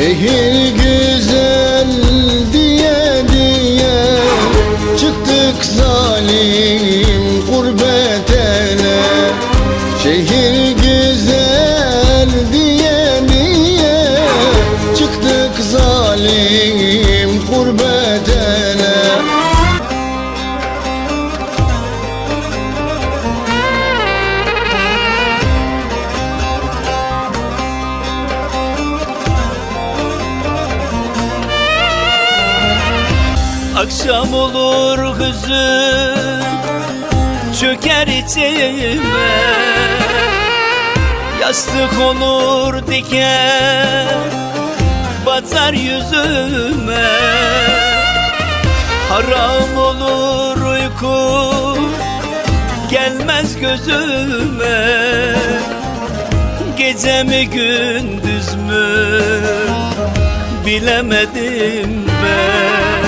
Şehir güzel diye diye Çıktık zalim gurbet ele. Şehir güzel diye diye Çıktık zalim gurbet Akşam olur hüzün Çöker içime. Yastık olur diken Batar yüzüme. Haram olur uyku Gelmez gözüme. Gece mi gündüz mü Bilemedim ben